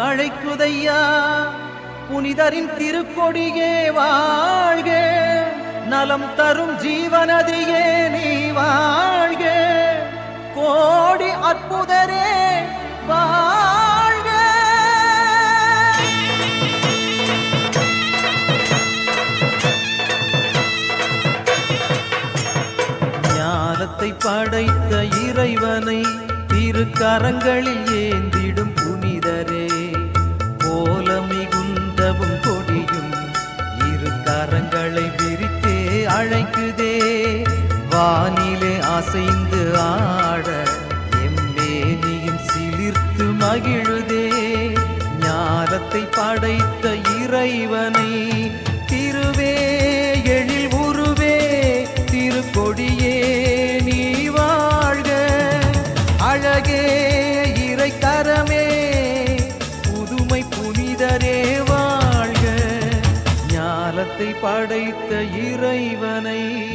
அழைக்குதையா? புனிதரின் திருக்கொடியே வாழ்க. நலம் தரும் ஜீவனதியே நீ வாழ்க. கோடி அற்புதரே வாழ்க. ஞானத்தை படைத்த இறைவனை திருக்கரங்களில் ஏந்திடும் புனிதரே. நாகிழுதே ஞானத்தை படைத்த இறைவனை திருவே எழில் உருவே. திருக்கொடியே நீ வாழ்க. அழகே இறை கரமே. புதுமை புனிதரே வாழ்க. ஞானத்தை படைத்த இறைவனை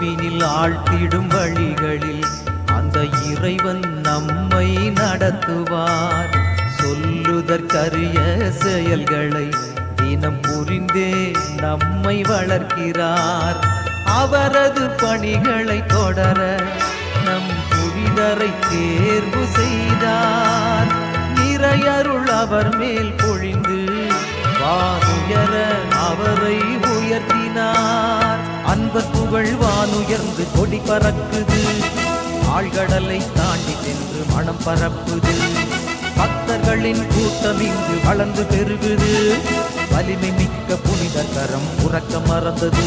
வியப்பினில் ஆழ்த்திடும் வழிகளில் அந்த இறைவன் நம்மை நடத்துவார். சொல்லுதற்கரிய செயல்களை தினம் புரிந்தே நம்மை வளர்க்கிறார். அவரது பணிகளை தொடர நம் புனிதரை தேர்வு செய்தார். நிறையருள் அவர் மேல் பொழிந்து வானுயர அவரை உயர்த்தினார். புகழ் வானுயர்ந்து கொடி பறக்குது. ஆழ்கடலை தாண்டி சென்று மனம் பரப்புது. பக்தர்களின் கூட்டம் இங்கு வளர்ந்து பெருகுது. வலிமை மிக்க புனித கரம் உறக்க மறந்தது.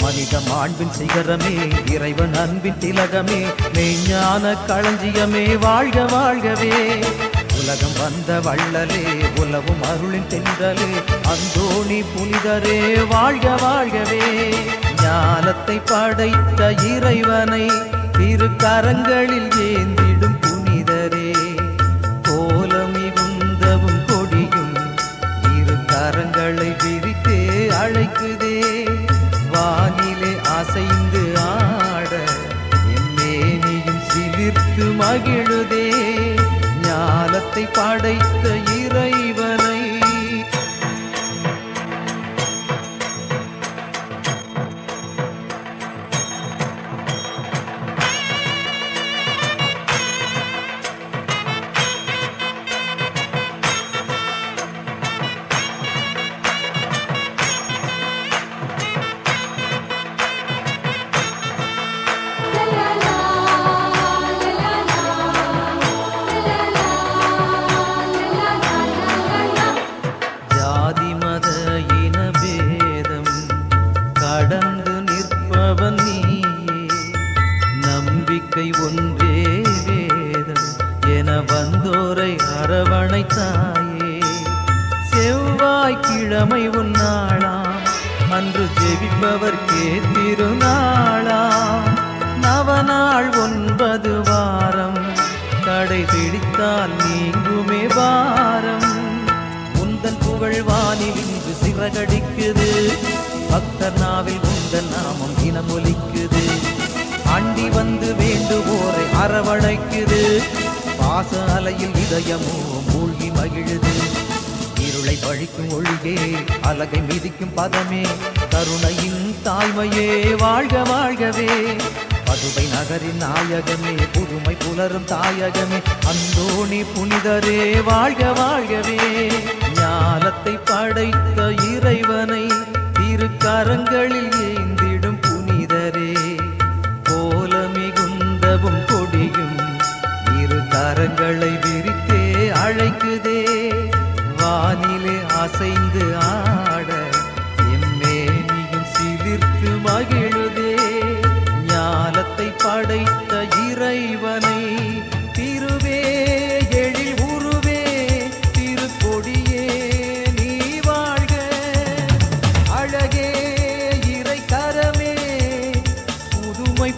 மனித மாண்பின் சிகரமே இறைவன் அன்பின் திலகமே மெய்ஞான களஞ்சியமே வாழ்க வாழ்கவே. உலகம் வந்த வள்ளலே உலவும் அருளின் தென்றலே அந்தோணி புனிதரே வாழ்க வாழ்கவே. ஞானத்தை படைத்த இறைவனை திருக்கரங்களில் ஏந்திடும் புனிதரே. கோலம் கோலமிகுந்தவும் கொடியும் இரு கரங்களை விரித்து அழைக்குதே. வானிலே அசைந்து ஆட எம்மேனியும் சிலிர்த்து மகிழுதே. ஞானத்தை படைத்த இறைவன் நம்பிக்கை ஒன்றே வேதம் என வந்தோரை அரவணைத்தாயே. செவ்வாய் கிழமை உன்னாளாம் அன்று ஜெபிப்பவர் திருநாளாம். நவநாள் ஒன்பது வாரம் கடை பிடித்தால் நீங்குமே வாரம் உந்தன் புகழ் வானில் இன்று சிறகடிக்குது பக்தர் நாவில் உந்தன் நாமம் தினமொலிக்குது அண்டி அரவணைக்குது. பாச அலையில் இதயமோ மூழ்கி மகிழுது. இருளை பழிக்கும் ஒழுகே அலகை மிதிக்கும் பதமே கருணையின் தாய்மையே வாழ்க வாழ்கவே. பதுவை நகரின் நாயகமே புதுமை புலரும் தாயகமே அந்தோணி புனிதரே வாழ்க வாழ்கவே. ஞானத்தை படைத்த இறைவனை திருக்கரங்களில் முடியும். இரு கரங்களை விரித்தே அழைக்குதே. வானிலே அசைந்து ஆட எம்மேனியும் சிலிர்த்து மகிழுதே. ஞானத்தை படைத்த இறைவனை திருவே எழில் உருவே. திருக்கொடியே நீ வாழ்க. அழகே இறை கரமே. புதுமை